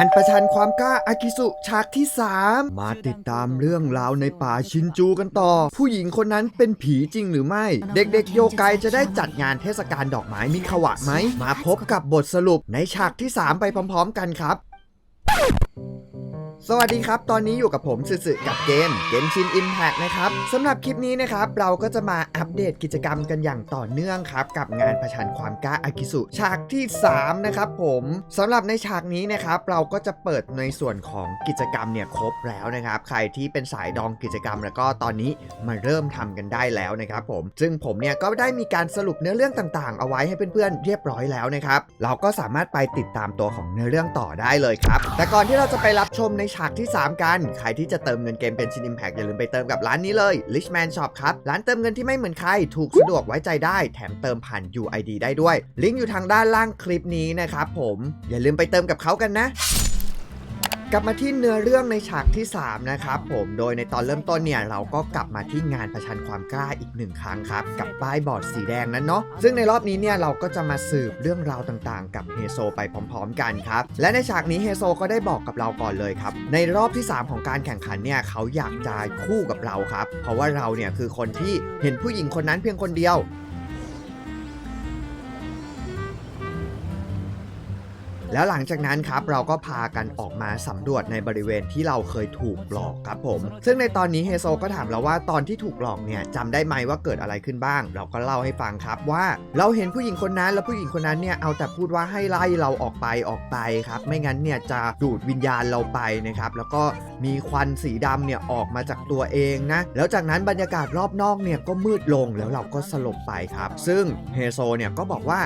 านประชันความกล้าอากิสุฉากที่ 3 มาติดตามเรื่องราวในป่าชินจูกันต่อ ผู้หญิงคนนั้นเป็นผีจริงหรือไม่ เด็กๆ โยกายจะได้จัดงานเทศกาลดอกไม้มิขวะไหม มาพบกับบทสรุปในฉากที่ 3 ไปพร้อมๆ กันครับ สวัสดีครับ ตอนนี้อยู่กับผมสึๆกับเกม Genshin Impact นะครับสำหรับคลิปนี้นะครับ เราก็จะมาอัปเดตกิจกรรมกันอย่างต่อเนื่องครับ กับงานประชันความกล้าอากิสุฉากที่ 3 นะครับผมสำหรับในฉากนี้นะครับ เราก็จะเปิดในส่วนของกิจกรรมเนี่ยครบแล้วนะครับ ใครที่เป็นสายดองกิจกรรม แล้วก็ตอนนี้มาเริ่มทำกันได้แล้วนะครับผมซึ่งผมเนี่ยก็ได้มีการสรุปเนื้อเรื่องต่างๆ เอาไว้ให้เพื่อนๆเรียบร้อยแล้วนะครับเราก็สามารถไปติดตามตัวของเนื้อเรื่องต่อได้เลยครับแต่ก่อนที่เราจะไปรับชมในฉากที่ 3 กัน ใครที่จะเติมเงินเกมเป็นชิน Impact อย่าลืมไปเติมกับร้านนี้เลย Richman Shop ครับ ร้านเติมเงินที่ไม่เหมือนใคร ถูกสะดวกไว้ใจได้ แถมเติมผ่าน UID ได้ด้วย ลิงก์อยู่ทางด้านล่างคลิปนี้นะครับผม อย่าลืมไปเติมกับเขากันนะ กลับมาที่เนื้อเรื่องในฉากที่ 3 นะครับผมโดยในตอนเริ่มต้นเนี่ยเราก็กลับมาที่งานประชันความกล้าอีกหนึ่งครั้งครับ กับป้ายบอร์ดสีแดงนั้นเนาะซึ่งในรอบนี้เนี่ยเราก็จะมาสืบเรื่องราวต่างๆ กับเฮโซไปพร้อม ๆ กันครับ และในฉากนี้เฮโซก็ได้บอกกับเราก่อนเลยครับ ในรอบที่ 3 ของการแข่งขันเนี่ยเขาอยากจะคู่กับเราครับ เพราะว่าเราเนี่ยคือคนที่เห็นผู้หญิงคนนั้นเพียงคนเดียว แล้วหลังจากนั้นครับเราก็พากันออกมาสำรวจในบริเวณที่เราเคยถูกหลอกครับผม ซึ่งในตอนนี้เฮโซก็ถามเราว่าตอนที่ถูกหลอกเนี่ยจำได้ไหมว่าเกิดอะไรขึ้นบ้าง เราก็เล่าให้ฟังครับว่าเราเห็นผู้หญิงคนนั้นแล้วผู้หญิงคนนั้นเนี่ยเอาแต่พูดว่าให้ไล่เราออกไปออกไปครับไม่งั้นเนี่ยจะดูดวิญญาณเราไปนะครับแล้วก็มีควันสีดำเนี่ยออกมาจากตัวเองนะแล้วจากนั้นบรรยากาศรอบนอกเนี่ยก็มืดลงแล้วเราก็สลบไปครับ ซึ่งเฮโซเนี่ยก็บอกว่า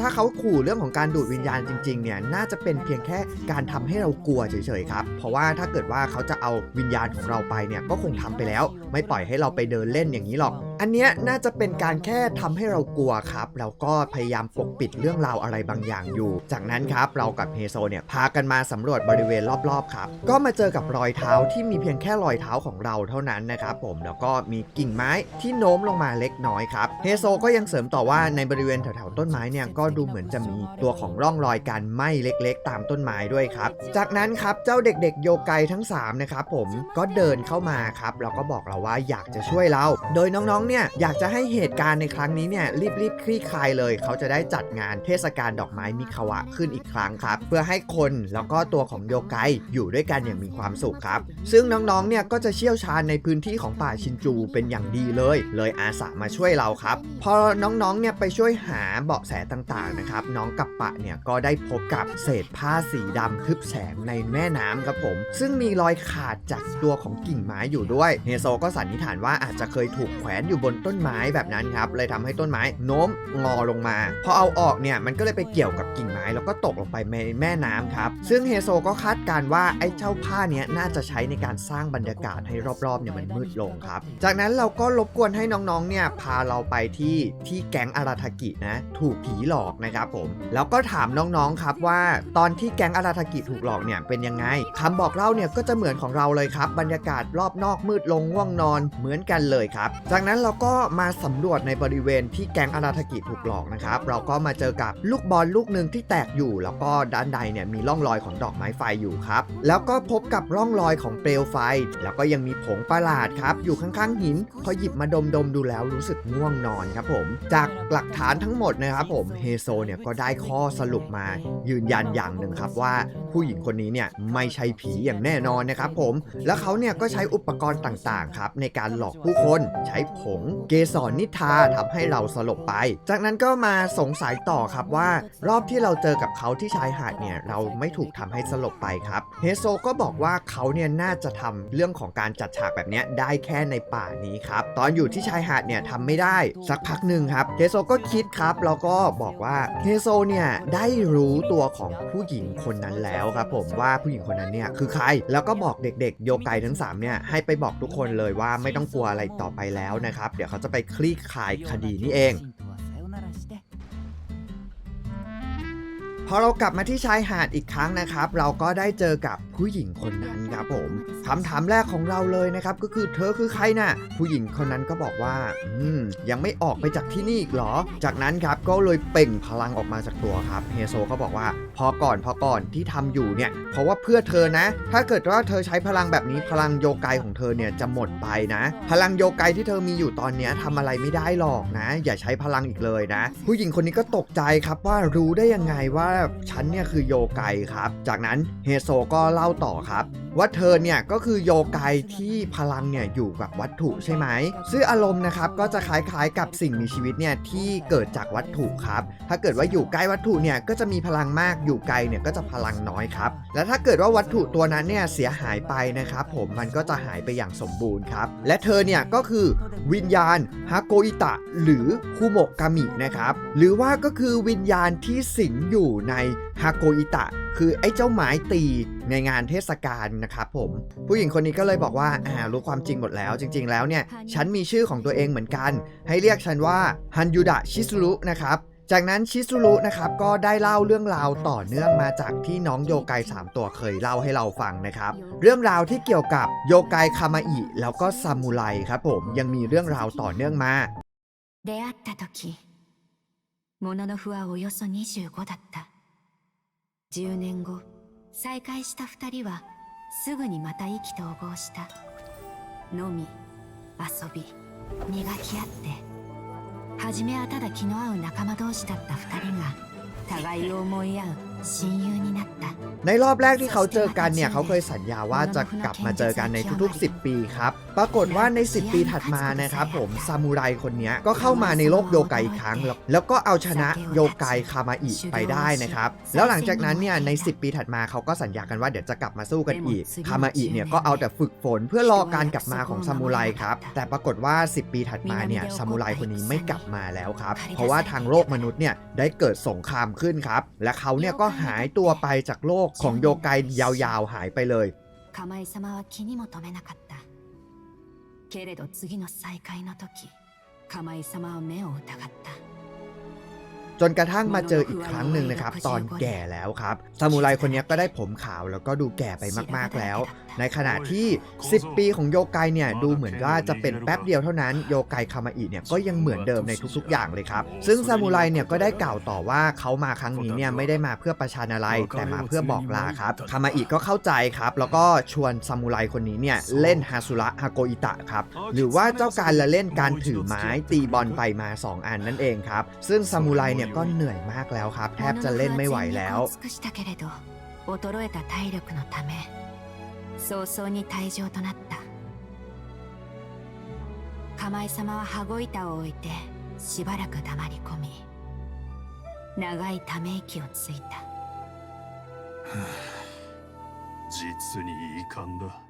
ถ้าเขาขู่เรื่องของการดูดวิญญาณจริงๆเนี่ยน่าจะเป็นเพียงแค่การทำให้เรากลัวเฉยๆครับ เพราะว่าถ้าเกิดว่าเขาจะเอาวิญญาณของเราไปเนี่ยก็คงทำไปแล้ว ไม่ปล่อยให้เราไปเดินเล่นอย่างนี้หรอก อันเนี้ยน่าจะเป็นการแค่ทำให้เรากลัวครับแล้วก็พยายามปกปิดเรื่องราวอะไรบางอย่างอยู่ จากนั้นครับเรากับเฮโซเนี่ยพากันมาสำรวจบริเวณรอบๆครับ ก็มาเจอกับรอยเท้าที่มีเพียงแค่รอยเท้าของเราเท่านั้นนะครับผมแล้วก็มีกิ่งไม้ที่โน้มลงมาเล็กน้อยครับเฮโซก็ยังเสริมต่อว่าในบริเวณแถวๆต้นไม้เนี่ยก็ดูเหมือนจะมีตัวของร่องรอยการไหม้เล็กๆ ตามต้นไม้ด้วยครับ จากนั้นครับเจ้าเด็กๆ โยไกทั้ง3นะครับผมก็เดินเข้ามาครับแล้วก็บอกเราว่าอยากจะช่วยเรา โดยน้องๆเนี่ยอยากจะให้เหตุการณ์ในครั้งนี้เนี่ยรีบๆคลี่คลายเลย เขาจะได้จัดงานเทศกาลดอกไม้มิคาวะขึ้นอีกครั้งครับ เพื่อให้คนแล้วก็ตัวของโยไกอยู่ด้วยกันอย่างมีความสุขครับ ซึ่งน้องๆเนี่ยก็จะเชี่ยวชาญในพื้นที่ของป่าชินจูเป็นอย่างดีเลย เลยอาสามาช่วยเราครับพอน้องๆเนี่ยไปช่วยหาเบาะแสต่างๆนะครับน้องกับปะเนี่ยก็ได้พบกับเศษผ้าสีดำทึบแสงในแม่น้ำครับผม ซึ่งมีรอยขาดจากตัวของกิ่งไม้อยู่ด้วยเฮโซก็สันนิษฐานว่าอาจจะเคยถูกแขวนอยู่บนต้นไม้แบบนั้นครับ เลยทำให้ต้นไม้โน้มงอลงมา พอเอาออกเนี่ยมันก็เลยไปเกี่ยวกับกิ่งไม้แล้วก็ตกลงไปในแม่น้ำครับ ซึ่งเฮโซก็คาดการณ์ว่าไอ้เจ้าผ้าเนี้ยน่าจะใช้ในการสร้างบรรยากาศให้รอบๆเนี่ยมันมืดลงครับ จากนั้นเราก็รบกวนให้น้องๆเนี่ยพาเราไปที่ที่แก๊งอาราทากินะ ถูกผีหลอกนะครับผม แล้วก็ถามน้องๆครับว่า ตอนที่แก๊งอาราทากิถูกหลอกเนี่ยเป็นยังไงคำบอกเล่าเนี่ยก็จะเหมือนของเราเลยครับ บรรยากาศรอบนอกมืดลงง่วงนอนเหมือนกันเลยครับ จากนั้นเราราก็มาสำรวจในบริเวณที่แก๊งอาราทากิถูกหลอกนะครับ เราก็มาเจอกับลูกบอลลูกหนึ่งที่แตกอยู่ แล้วก็ด้านใดเนี่ยมีร่องรอยของดอกไม้ไฟอยู่ครับ แล้วก็พบกับร่องรอยของเปลวไฟ แล้วก็ยังมีผงประหลาดครับ อยู่ข้างๆหินพอหยิบมาดมๆดูแล้วรู้สึกง่วงนอนครับผม จากหลักฐานทั้งหมดนะครับผมเฮโซเนี่ยก็ได้ข้อสรุปมายืนยันอย่างหนึ่งครับว่าผู้หญิงคนนี้เนี่ยไม่ใช่ผีอย่างแน่นอนนะครับผม แล้วเขาเนี่ยก็ใช้อุปกรณ์ต่างๆครับในการหลอกผู้คนใช้ผงเกสรนิทาทำให้เราสลบไป จากนั้นก็มาสงสัยต่อครับว่า รอบที่เราเจอกับเขาที่ชายหาดเนี่ยเราไม่ถูกทำให้สลบไปครับเฮโซก็บอกว่าเขาเนี่ยน่าจะทำเรื่องของการจัดฉากแบบนี้ได้แค่ในป่านี้ครับตอนอยู่ที่ชายหาดเนี่ยทำไม่ได้สักพักหนึ่งครับเฮโซก็คิดครับแล้วก็บอกว่าเฮโซเนี่ยได้รู้ตัวของผู้หญิงคนนั้นแล้วครับผมว่าผู้หญิงคนนั้นเนี่ยคือใครแล้วก็บอกเด็กๆ โยกไกทั้ง3เนี่ยให้ไปบอกทุกคนเลยว่าไม่ต้องกลัวอะไรต่อไปแล้วนะครับเดี๋ยวเขาจะไปคลี่คลายคดีนี้เอง พอเรากลับมาที่ชายหาดอีกครั้งนะครับ เราก็ได้เจอกับ ผู้หญิงคนนั้นครับผมคำถามแรกของเราเลยนะครับก็คือเธอคือใครน่ะ ผู้หญิงคนนั้นก็บอกว่า อืมยังไม่ออกไปจากที่นี่อีกเหรอ จากนั้นครับก็เลยเปล่งพลังออกมาจากตัวครับเฮโซก็บอกว่า พอก่อนพอก่อนที่ทำอยู่เนี่ย เพราะว่าเพื่อเธอนะ ถ้าเกิดว่าเธอใช้พลังแบบนี้พลังโยไกของเธอเนี่ยจะหมดไปนะ พลังโยไกที่เธอมีอยู่ตอนเนี้ยทำอะไรไม่ได้หรอกนะ อย่าใช้พลังอีกเลยนะ ผู้หญิงคนนี้ก็ตกใจครับว่ารู้ได้ยังไงว่าฉันเนี่ยคือโยไกครับ จากนั้นเฮโซก็เล่าต่อครับว่าเธอเนี่ยก็คือโยไกที่พลังเนี่ยอยู่กับวัตถุใช่ไหมซึ่งอารมณ์นะครับก็จะคล้ายๆกับสิ่งมีชีวิตเนี่ยที่เกิดจากวัตถุครับ ถ้าเกิดว่าอยู่ใกล้วัตถุเนี่ยก็จะมีพลังมากอยู่ไกลเนี่ยก็จะพลังน้อยครับและถ้าเกิดว่าวัตถุตัวนั้นเนี่ยเสียหายไปนะครับผมมันก็จะหายไปอย่างสมบูรณ์ครับและเธอเนี่ยก็คือวิญญาณฮาโกอิตะ หรือคุโมกามินะครับหรือว่าก็คือวิญญาณที่สิงอยู่ในฮาโกอิตะ คือไอ้เจ้าไม้ตีในงานเทศกาลนะครับผม ผู้หญิงคนนี้ก็เลยบอกว่าอ่ารู้ความจริงหมดแล้ว จริง ๆ แล้วเนี่ย ฉันมีชื่อของตัวเองเหมือนกัน ให้เรียกฉันว่าฮันยูดะชิซุรุนะครับ จากนั้นชิซุรุนะครับก็ได้เล่าเรื่องราวต่อเนื่องมาจากที่น้องโยไก3ตัวเคยเล่าให้เราฟังนะครับ เรื่องราวที่เกี่ยวกับโยไกคามาอิแล้วก็ซามูไรครับผมยังมีเรื่องราวต่อเนื่องมา 出会った時モノノフはおよそ25だった 10年後再会した2人はすぐにまた意気投合した。飲み遊び磨き合って初めはただ気の合う仲間同士だった2人が互いを思い合う。親友になった ในรอบแรกที่เขาเจอกันเนี่ยเขาเคยสัญญาว่าจะกลับมาเจอกันในทุกๆ 10 ปีครับ ปรากฏว่าใน 10 ปีถัดมานะครับผมซามูไรคนเนี้ยก็เข้ามาในโลกโยไกอีกครั้ง แล้วแล้วก็เอาชนะโยไกคามาอิไปได้นะครับ แล้วหลังจากนั้นเนี่ยใน 10 ปีถัดมาเขาก็สัญญากันว่าเดี๋ยวจะกลับมาสู้กันอีก คามาอิเนี่ยก็เอาแต่ฝึกฝนเพื่อรอการกลับมาของซามูไรครับ แต่ปรากฏว่า 10 ปีถัดมาเนี่ยซามูไรคนนี้ไม่กลับมาแล้วครับ เพราะว่าทางโลกมนุษย์เนี่ยได้เกิดสงครามขึ้นครับ และเขาเนี่ยก็ หายตัวไปจากโลกของโยไกยาวๆหายไปเลย 釜井様は気にも留めなかったけれど次の再会の時釜井様は目を疑った จนกระทั่งมาเจออีกครั้งหนึ่งนะครับ ตอนแก่แล้วครับซามูไรคนนี้ก็ได้ผมขาวแล้วก็ดูแก่ไปมากๆแล้ว ในขณะที่ 10 ปีของโยไกเนี่ยดูเหมือนว่าจะเป็นแป๊บเดียวเท่านั้นโยไกคามาอิเนี่ยก็ยังเหมือนเดิมในทุกๆ อย่างเลยครับ ซึ่งซามูไรเนี่ยก็ได้กล่าวต่อว่าเขามาครั้งนี้เนี่ยไม่ได้มาเพื่อประชันอะไร แต่มาเพื่อบอกลาครับคามาอิก็เข้าใจครับ แล้วก็ชวนซามูไรคนนี้เนี่ยเล่นฮาซุระฮาโกอิตะครับ หรือว่าเจ้าการละเล่นการถือไม้ตีบอลไปมา 2 อันนั่นเองครับ ซึ่งซามูไรเนี่ยก็เหนื่อยมากแล้วครับ แทบจะเล่นไม่ไหวแล้ว 物の不は全力を尽くしたけれど衰えた体力のため 早々に退場となった。釜井様は羽子板を置いてしばらく黙り込み長いため息をついた。はあ実に遺憾だ。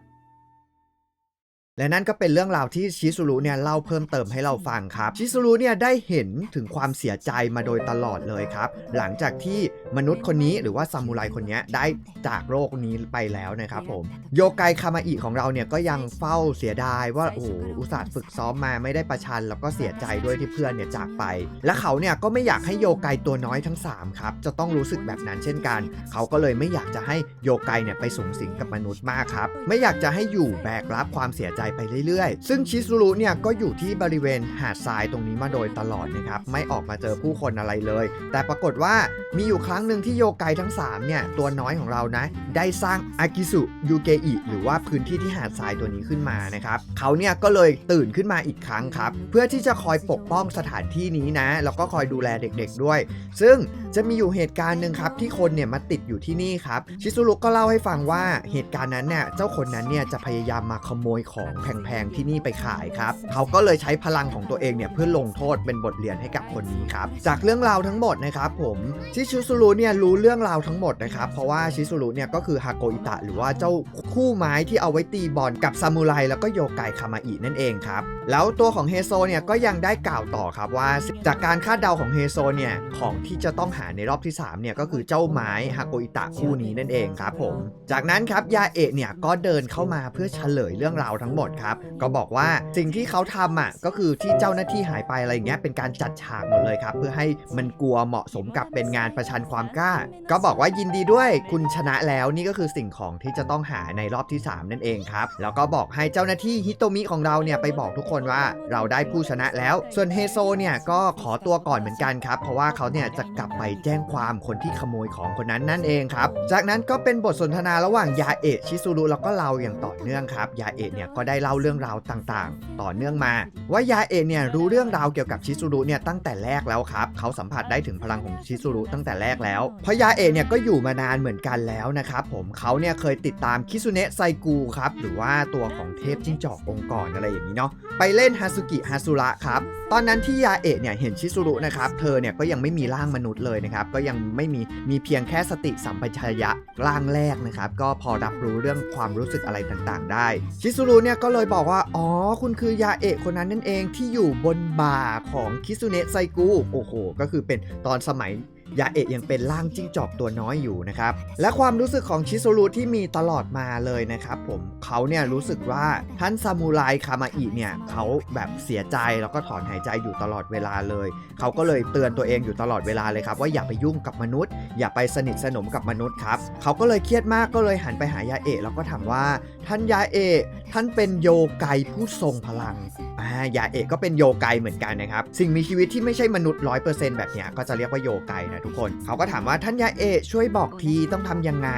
และนั่นก็เป็นเรื่องราวที่ชิซุรุเนี่ยเล่าเพิ่มเติมให้เราฟังครับ ชิซุรุเนี่ยได้เห็นถึงความเสียใจมาโดยตลอดเลยครับ หลังจากที่มนุษย์คนนี้หรือว่าซามูไรคนนี้ได้จากโลกนี้ไปแล้วนะครับผม โยไกคามาอิของเราเนี่ยก็ยังเฝ้าเสียดายว่าโอ้อุตส่าห์ฝึกซ้อมมาไม่ได้ประชัน แล้วก็เสียใจด้วยที่เพื่อนเนี่ยจากไป และเขาเนี่ยก็ไม่อยากให้โยไกตัวน้อยทั้งสามครับจะต้องรู้สึกแบบนั้นเช่นกัน เขาก็เลยไม่อยากจะให้โยไกเนี่ยไปสูงสิงกับมนุษย์มากครับไม่อยากจะให้อยู่แบกรับความเสียใจไปเรื่อยๆ ซึ่งชิซุรุเนี่ยก็อยู่ที่บริเวณหาดทรายตรงนี้มาโดยตลอดนะครับ ไม่ออกมาเจอผู้คนอะไรเลย แต่ปรากฏว่ามีอยู่ครั้งหนึ่งที่โยไกทั้งสามเนี่ย ตัวน้อยของเรานะ ได้สร้างอากิสุยูเกอิหรือว่าพื้นที่ที่หาดทรายตัวนี้ขึ้นมานะครับเขาเนี่ยก็เลยตื่นขึ้นมาอีกครั้งครับ เพื่อที่จะคอยปกป้องสถานที่นี้นะ แล้วก็คอยดูแลเด็กๆด้วย ซึ่งจะมีอยู่เหตุการณ์หนึ่งครับ ที่คนเนี่ยมาติดอยู่ที่นี่ครับ ชิซุรุก็เล่าให้ฟังว่าเหตุการณ์นั้นเนี่ยเจ้าคนนั้นเนี่ยจะพยายามมาขโมยของแพงๆที่นี่ไปขายครับเขาก็เลยใช้พลังของตัวเองเนี่ยเพื่อลงโทษเป็นบทเรียนให้กับคนนี้ครับจากเรื่องราวทั้งหมดนะครับผมชิซุรุเนี่ยรู้เรื่องราวทั้งหมดนะครับเพราะว่าชิซุรุเนี่ยก็คือฮาโกอิตะหรือว่าเจ้าคู่ไม้ที่เอาไว้ตีบอลกับซามูไรแล้วก็โยกไกคามาอินั่นเองครับแล้วตัวของเฮโซเนี่ยก็ยังได้กล่าวต่อครับว่า จากการคาดเดาของเฮโซเนี่ยของที่จะต้องหาในรอบที่3เนี่ยก็คือเจ้าไม้ฮาโกอิตะคู่นี้นั่นเองครับผมจากนั้นครับยาเอะเนี่ยก็เดินเข้ามาเพื่อเฉลยเรื่องราวทั้งหมดครับ ก็บอกว่าสิ่งที่เขาทำอะก็คือที่เจ้าหน้าที่หายไปอะไรอย่างเงี้ยเป็นการจัดฉากหมดเลยครับ เพื่อให้มันกลัวเหมาะสมกับเป็นงานประชันความกล้า ก็บอกว่ายินดีด้วยคุณชนะแล้วนี่ก็คือสิ่งของที่จะต้องหาในรอบที่ 3 นั่นเองครับ แล้วก็บอกให้เจ้าหน้าที่ฮิโตมิของเราเนี่ยไปบอกทุกคนว่าเราได้ผู้ชนะแล้ว ส่วนเฮโซเนี่ยก็ขอตัวก่อนเหมือนกันครับ เพราะว่าเขาเนี่ยจะกลับไปแจ้งความคนที่ขโมยของคนนั้นนั่นเองครับ จากนั้นก็เป็นบทสนทนาระหว่างยาเอะชิซูรุแล้วก็เราอย่างต่อเนื่องครับ ยาเอะเนี่ยก็ได้เล่าเรื่องราวต่างๆ ต่อเนื่องมา ว่ายาเอะเนี่ยรู้เรื่องราวเกี่ยวกับชิซูรุเนี่ยตั้งแต่แรกแล้วครับเขาสัมผัสได้ถึงพลังของชิซูรุตั้งแต่แรกแล้วเพราะยาเอะเนี่ยก็อยู่มานานเหมือนกันแล้วนะครับผมเขาเนี่ยเคยติดตามคิซุเนะไซกูครับหรือว่าตัวของเทพจิ้งจอกองค์กรอะไรอย่างนี้เนาะไปเล่นฮาสุกิฮาสุระครับตอนนั้นที่ยาเอะเนี่ยเห็นชิซุรุนะครับเธอเนี่ยก็ยังไม่มีร่างมนุษย์เลยนะครับก็ยังไม่มีมีเพียงแค่สติสัมปชัญญะร่างแรกนะครับก็พอรับรู้เรื่องความรู้สึกอะไรต่างๆ ได้ ชิซุรุเนี่ยก็เลยบอกว่า อ๋อ คุณคือยาเอะคนนั้นนั่นเองที่อยู่บนบ่าของคิซุเนะไซกุ โอ้โห ก็คือเป็นตอนสมัยยาเอะยังเป็นร่างจิ้งจอกตัวน้อยอยู่นะครับ และความรู้สึกของชิซุรุที่มีตลอดมาเลยนะครับผมเขาเนี่ยรู้สึกว่าท่านซามูไรคามาอิเนี่ยเขาแบบเสียใจแล้วก็ถอนหายใจอยู่ตลอดเวลาเลย เขาก็เลยเตือนตัวเองอยู่ตลอดเวลาเลยครับ ว่าอย่าไปยุ่งกับมนุษย์ อย่าไปสนิทสนมกับมนุษย์ครับเขาก็เลยเครียดมากก็เลยหันไปหายาเอะแล้วก็ถามว่าท่านยาเอะท่านเป็นโยไกผู้ทรงพลังอ่ายาเอะก็เป็นโยไกเหมือนกันนะครับ สิ่งมีชีวิตที่ไม่ใช่มนุษย์ร้อยเปอร์เซ็นต์แบบเนี้ยก็จะเรียกว่าโยไกนะทุกคน เขาก็ถามว่าท่านยาเอะช่วยบอกทีต้องทำยังไง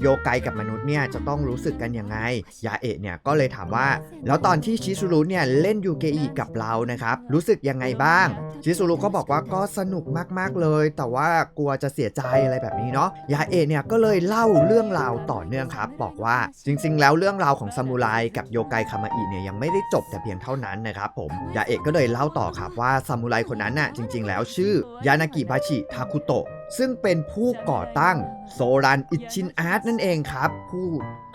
โยไกกับมนุษย์เนี่ยจะต้องรู้สึกกันยังไง ยาเอะเนี่ยก็เลยถามว่า แล้วตอนที่ชิซุรุเนี่ยเล่นยูเกอิกับเรานะครับ รู้สึกยังไงบ้าง ชิซุรุก็บอกว่าก็สนุกมากๆเลย แต่ว่ากลัวจะเสียใจอะไรแบบนี้เนาะ ยาเอะเนี่ยก็เลยเล่าเรื่องราวต่อเนื่องครับ บอกว่าจริง ๆ แล้วเรื่องราวของซามูไรกับโยไกคามาอิเนี่ยยังไม่ได้จบแต่เพียงเท่านั้นนะครับผมยาเอกก็เลยเล่าต่อครับว่าซามูไรคนนั้นน่ะจริง ๆ แล้วชื่อยานากิบาชิทาคุโตะ ซึ่งเป็นผู้ก่อตั้งโซรันอิชินอาร์ตนั่นเองครับ ผู้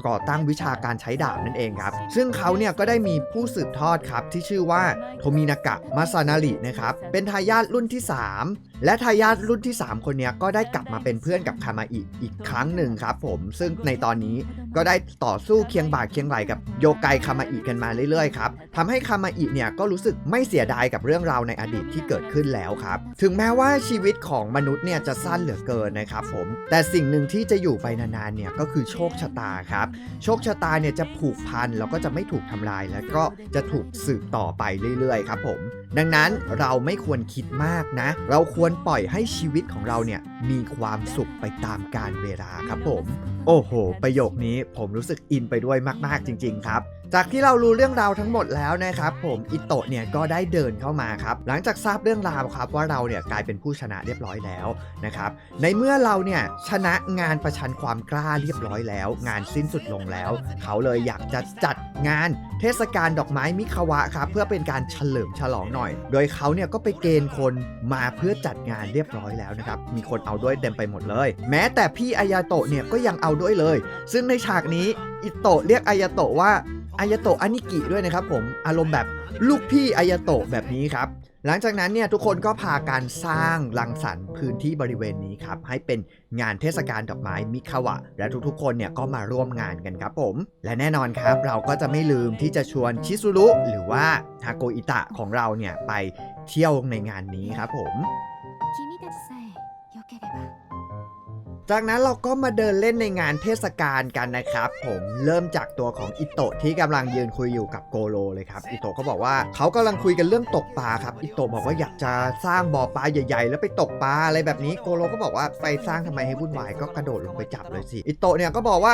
ก่อตั้งวิชาการใช้ดาบนั่นเองครับ ซึ่งเขาเนี่ยก็ได้มีผู้สืบทอดครับที่ชื่อว่าโทมินากะมาซานารินะครับ เป็นทายาทรุ่นที่ 3 และทายาทรุ่นที่ 3 คนนี้ก็ได้กลับมาเป็นเพื่อนกับคามาอิอีกครั้งหนึ่งครับผมซึ่งในตอนนี้ก็ได้ต่อสู้เคียงบ่าเคียงไหลกับโยไกคามาอิกันมาเรื่อยๆครับ ทำให้คามาอิเนี่ยก็รู้สึกไม่เสียดายกับเรื่องราวในอดีตที่เกิดขึ้นแล้วครับ ถึงแม้ว่าชีวิตของมนุษย์เนี่ยจะสั้นเหลือเกินนะครับผม แต่สิ่งหนึ่งที่จะอยู่ไปนานๆเนี่ยก็คือโชคชะตาครับ โชคชะตาเนี่ยจะผูกพันแล้วก็จะไม่ถูกทำลาย แล้วก็จะถูกสืบต่อไปเรื่อยๆครับผม ดังนั้นเราไม่ควรคิดมากนะ เราควรปล่อยให้ชีวิตของเราเนี่ยมีความสุขไปตามกาลเวลาครับผม โอ้โห ประโยคนี้ผมรู้สึกอินไปด้วยมาก ๆ จริง ๆ ครับ จากที่เรารู้เรื่องราวทั้งหมดแล้วนะครับ ผมอิโตะเนี่ยก็ได้เดินเข้ามาครับ หลังจากทราบเรื่องราวครับว่าเราเนี่ยกลายเป็นผู้ชนะเรียบร้อยแล้วนะครับ ในเมื่อเราเนี่ยชนะงานประชันความกล้าเรียบร้อยแล้ว งานสิ้นสุดลงแล้ว เขาเลยอยากจะจัดงานเทศกาลดอกไม้มิคาวะครับเพื่อเป็นการเฉลิมฉลองหน่อย โดยเขาเนี่ยก็ไปเกณฑ์คนมาเพื่อจัดงานเรียบร้อยแล้วนะครับมีคนเอาด้วยเต็มไปหมดเลย แม้แต่พี่อายาโตะเนี่ยก็ยังเอาด้วยเลย ซึ่งในฉากนี้อิโตะเรียกอายาโตะว่าอายาโตะอานิกิด้วยนะครับผมอารมณ์แบบลูกพี่อายาโตะแบบนี้ครับหลังจากนั้นเนี่ยทุกคนก็พาการสร้างรังสรรค์พื้นที่บริเวณนี้ครับ ให้เป็นงานเทศกาลดอกไม้มิคาวะ และทุกๆ คนเนี่ยก็มาร่วมงานกันครับผม และแน่นอนครับ เราก็จะไม่ลืมที่จะชวนชิซุรุหรือว่าฮาโกอิตะของเราเนี่ยไปเที่ยวในงานนี้ครับผม จากนั้นเราก็มาเดินเล่นในงานเทศกาลกันนะครับ ผมเริ่มจากตัวของอิโตะที่กำลังยืนคุยอยู่กับโกโลเลยครับอิโตะก็บอกว่าเขากำลังคุยกันเรื่องตกปลาครับอิโตะบอกว่าอยากจะสร้างบ่อปลาใหญ่ ๆ แล้วไปตกปลาอะไรแบบนี้โกโลก็บอกว่าไปสร้างทำไมให้วุ่นวายก็กระโดดลงไปจับเลยสิอิโตะเนี่ยก็บอกว่า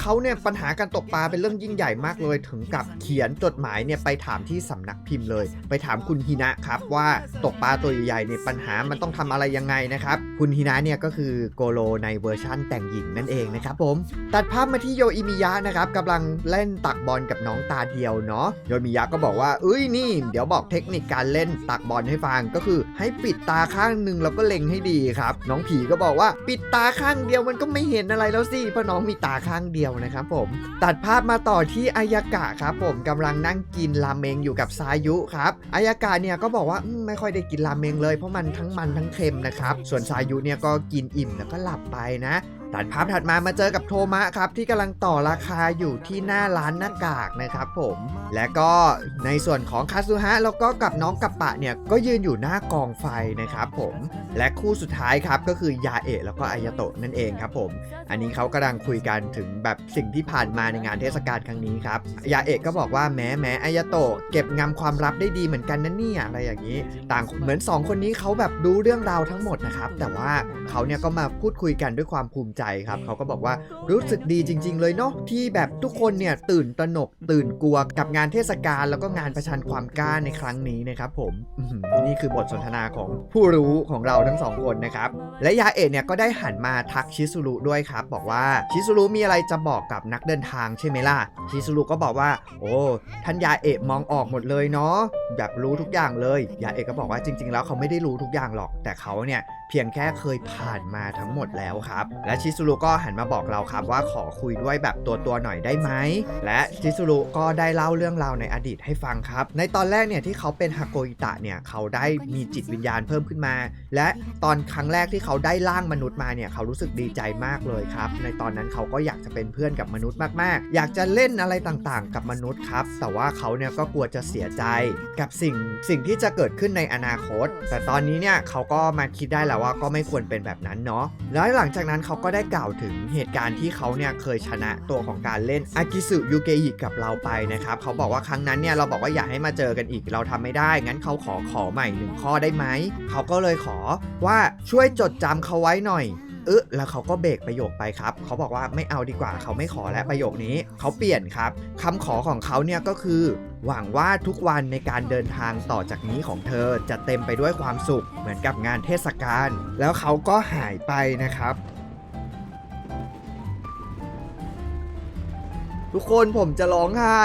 เขาเนี่ยปัญหาการตกปลาเป็นเรื่องยิ่งใหญ่มากเลย ถึงกับเขียนจดหมายเนี่ยไปถามที่สำนักพิมพ์เลย ไปถามคุณฮินะครับว่าตกปลาตัวใหญ่ๆเนี่ยปัญหามันต้องทำอะไรยังไงนะครับคุณฮินะเนี่ยก็คือโกโลในเวอร์ชั่นแต่งหญิงนั่นเองนะครับผม ตัดภาพมาที่โยอิมิยะนะครับกำลังเล่นตักบอลกับน้องตาเดียวเนาะโยอิมิยะก็บอกว่าเอ้ยนี่ เดี๋ยวบอกเทคนิคการเล่นตักบอลให้ฟังก็คือ ให้ปิดตาข้างหนึ่งแล้วก็เล็งให้ดีครับ น้องผีก็บอกว่าปิดตาข้างเดียวมันก็ไม่เห็นอะไรแล้วสิเพราะน้องมีตาข้างเดียวนะครับผม ตัดภาพมาต่อที่อายากะครับผมกำลังนั่งกินราเมงอยู่กับซายุครับอายากะเนี่ยก็บอกว่าไม่ค่อยได้กินราเมงเลยเพราะมันทั้งมันทั้งเค็มนะครับส่วนซายุเนี่ยก็กินอิ่มแล้วก็หลับไปนะ ตัดภาพถัดมามาเจอกับโทมะครับที่กำลังต่อราคาอยู่ที่หน้าร้านหน้ากากนะครับผม และก็ในส่วนของคาซุฮะแล้วก็กับน้องกัปปะเนี่ยก็ยืนอยู่หน้ากองไฟนะครับผม และคู่สุดท้ายครับก็คือยาเอะแล้วก็อายาโตะนั่นเองครับผม อันนี้เขากำลังคุยกันถึงแบบสิ่งที่ผ่านมาในงานเทศกาลครั้งนี้ครับยาเอะก็บอกว่าแม้แม้อายาโตะเก็บงำความลับได้ดีเหมือนกันนะเนี่ยอะไรอย่างนี้ ต่างเหมือนสองคนนี้เขาแบบรู้เรื่องราวทั้งหมดนะครับแต่ว่าเขาเนี่ยก็มาพูดคุยกันด้วยความภูมิใจครับเขาก็บอกว่ารู้สึกดีจริง ๆ เลยเนาะที่แบบทุกคนเนี่ยตื่นตระหนกตื่นกลัวกับงานเทศกาลแล้วก็งานประชันความกล้าในครั้งนี้นะครับผมอื้อหือนี่คือบทสนทนาของผู้รู้ของเราทั้งสองคนนะครับและยาเอะเนี่ยก็ได้หันมาทักชิซุรุด้วยครับ บอกว่าชิซุรุมีอะไรจะบอกกับนักเดินทางใช่ไหมล่ะชิซุรุก็บอกว่า โอ้ท่านยาเอะมองออกหมดเลยเนาะแบบรู้ทุกอย่างเลยยาเอะก็บอกว่าจริง ๆ แล้วเขาไม่ได้รู้ทุกอย่างหรอก แต่เขาเนี่ย เพียงแค่เคยผ่านมาทั้งหมดแล้วครับ และชิซุรุก็หันมาบอกเราครับว่าขอคุยด้วยแบบตัวตัวหน่อยได้ไหม และชิซุรุก็ได้เล่าเรื่องราวในอดีตให้ฟังครับ ในตอนแรกเนี่ยที่เขาเป็นฮาโกอิตะเนี่ยเขาได้มีจิตวิญญาณเพิ่มขึ้นมา และตอนครั้งแรกที่เขาได้ร่างมนุษย์มาเนี่ยเขารู้สึกดีใจมากเลยครับ ในตอนนั้นเขาก็อยากจะเป็นเพื่อนกับมนุษย์มากๆ อยากจะเล่นอะไรต่างๆ กับมนุษย์ครับ แต่ว่าเขาเนี่ยก็กลัวจะเสียใจกับสิ่งสิ่งที่จะเกิดขึ้นในอนาคต แต่ตอนนี้เนี่ยเขาก็มาคิดได้แล้วว่าก็ไม่ควรเป็นแบบนั้นเนาะแล้วหลังจากนั้นเขาก็ได้กล่าวถึงเหตุการณ์ที่เขาเนี่ยเคยชนะตัวของการเล่นอากิสึยูเกอิกับเราไปนะครับเขาบอกว่าครั้งนั้นเนี่ยเราบอกว่าอยากให้มาเจอกันอีกเราทำไม่ได้ งั้นเขาขอขอใหม่หนึ่งข้อได้ไหมเขาก็เลยขอว่าช่วยจดจำเขาไว้หน่อย เออแล้วเขาก็เบรกประโยคไปครับ เขาบอกว่าไม่เอาดีกว่าเขาไม่ขอแล้วประโยคนี้ เขาเปลี่ยนครับคำขอของเขาเนี่ยก็คือ หวังว่าทุกวันในการเดินทางต่อจากนี้ของเธอจะเต็มไปด้วยความสุข เหมือนกับงานเทศกาลแล้วเขาก็หายไปนะครับทุกคนผมจะร้องไห้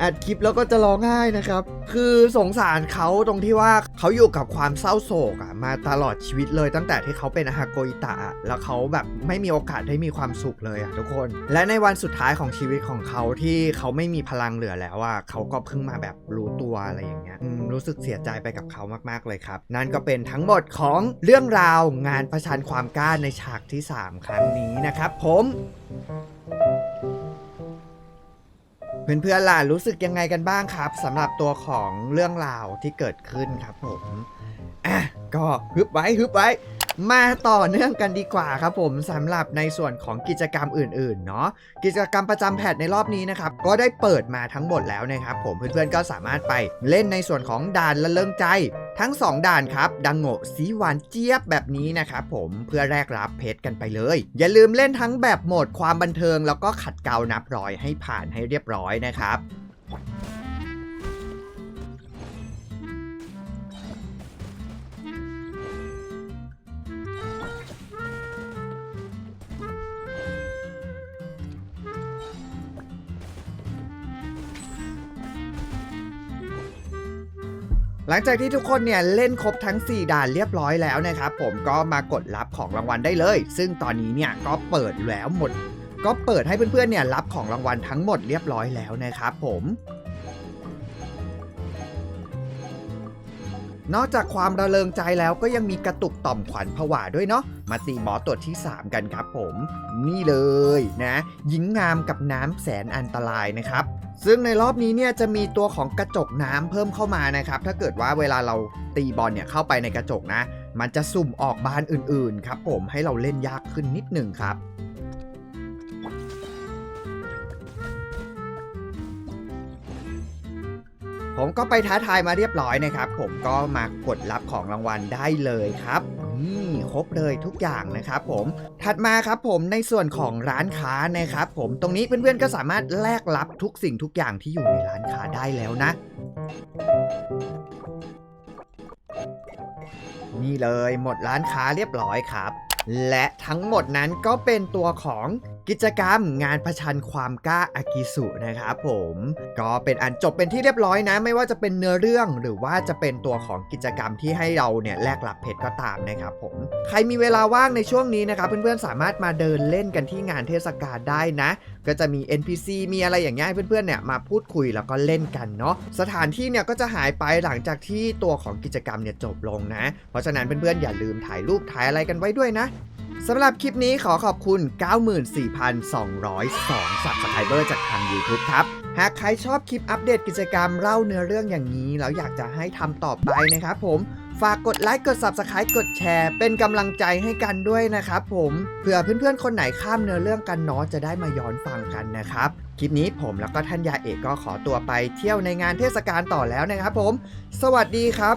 อัดคลิปแล้วก็จะร้องไห้นะครับ คือสงสารเขาตรงที่ว่าเขาอยู่กับความเศร้าโศกอะมาตลอดชีวิตเลยตั้งแต่ที่เขาเป็นอาฮาโกอิตะแล้วเขาแบบไม่มีโอกาสได้มีความสุขเลยอะทุกคน และในวันสุดท้ายของชีวิตของเขาที่เขาไม่มีพลังเหลือแล้วอะเขาก็เพิ่งมาแบบรู้ตัวอะไรอย่างเงี้ยอืมรู้สึกเสียใจไปกับเขามากๆเลยครับ นั่นก็เป็นทั้งหมดของเรื่องราวงานประชันความกล้าในฉากที่ 3 ครั้งนี้นะครับผม เพื่อนๆล่ะรู้สึกยังไงกันบ้างครับสำหรับตัวของเรื่องราวที่เกิดขึ้นครับผมอะก็ฮึบไว้ฮึบไว้ มาต่อเนื่องกันดีกว่าครับผมสำหรับในส่วนของกิจกรรมอื่นๆเนาะกิจกรรมประจำแพทในรอบนี้นะครับก็ได้เปิดมาทั้งหมดแล้วนะครับผมเพื่อนๆก็สามารถไปเล่นในส่วนของด่านละเลิงใจ ทั้ง 2 ด่านครับ ดังโงสีหวานเจี๊ยบแบบนี้นะครับผมเพื่อแลกรับเพชรกันไปเลย อย่าลืมเล่นทั้งแบบโหมดความบันเทิง แล้วก็ขัดเกลานับร้อยให้ผ่านให้เรียบร้อยนะครับ หลังจากที่ทุกคนเนี่ยเล่นครบทั้ง 4 ด่านเรียบร้อยแล้วนะครับผมก็มากดรับของรางวัลได้เลย ซึ่งตอนนี้เนี่ยก็เปิดแล้วหมด ก็เปิดให้เพื่อนๆเนี่ยรับของรางวัลทั้งหมดเรียบร้อยแล้วนะครับผมนอกจากความระเริงใจแล้วก็ยังมีกระตุกต่อมขวัญผวาด้วยเนาะ มาตีบอตรวจที่ 3 กันครับผม นี่เลยนะหญิงงามกับน้ำแสนอันตรายนะครับ ซึ่งในรอบนี้เนี่ยจะมีตัวของกระจกน้ำเพิ่มเข้ามานะครับ ถ้าเกิดว่าเวลาเราตีบอลเนี่ยเข้าไปในกระจกนะ มันจะสุ่มออกบานอื่นๆ ครับผมให้เราเล่นยากขึ้นนิดหนึ่งครับ ผมก็ไปท้าทายมาเรียบร้อยนะครับ ผมก็มากดรับของรางวัลได้เลยครับนี่ครบเลยทุกอย่างนะครับผมถัดมาครับผมในส่วนของร้านค้านะครับผมตรงนี้เพื่อนๆก็สามารถแลกรับทุกสิ่งทุกอย่างที่อยู่ในร้านค้าได้แล้วนะ นี่เลยหมดร้านค้าเรียบร้อยครับ และทั้งหมดนั้นก็เป็นตัวของ กิจกรรมงานประชันความกล้าอากิสุนะครับผมก็เป็นอันจบเป็นที่เรียบร้อยนะ ไม่ว่าจะเป็นเนื้อเรื่องหรือว่าจะเป็นตัวของกิจกรรมที่ให้เราเนี่ยแลกรับเพชรก็ตามนะครับผมใครมีเวลาว่างในช่วงนี้นะครับเพื่อนๆสามารถมาเดินเล่นกันที่งานเทศกาลได้นะ ก็จะมี NPC มีอะไรอย่างเงี้ยให้เพื่อนๆเนี่ยมาพูดคุยแล้วก็เล่นกันเนาะสถานที่เนี่ยก็จะหายไปหลังจากที่ตัวของกิจกรรมเนี่ยจบลงนะ เพราะฉะนั้นเพื่อนๆอย่าลืมถ่ายรูปถ่ายอะไรกันไว้ด้วยนะ สำหรับคลิปนี้ขอขอบคุณ 94,202 Subscriber จากทาง YouTube ครับ หากใครชอบคลิปอัปเดตกิจกรรมเล่าเนื้อเรื่องอย่างนี้ แล้วอยากจะให้ทำต่อไปนะครับผม ฝากกดไลค์กด Subscribe กดแชร์ เป็นกำลังใจให้กันด้วยนะครับผมเผื่อเพื่อนๆ คนไหนข้ามเนื้อเรื่องกันเนาะจะได้มาย้อนฟังกันนะครับ คลิปนี้ผมแล้วก็ท่านยาเอกก็ขอตัวไปเที่ยวในงานเทศกาลต่อแล้วนะครับผม สวัสดีครับ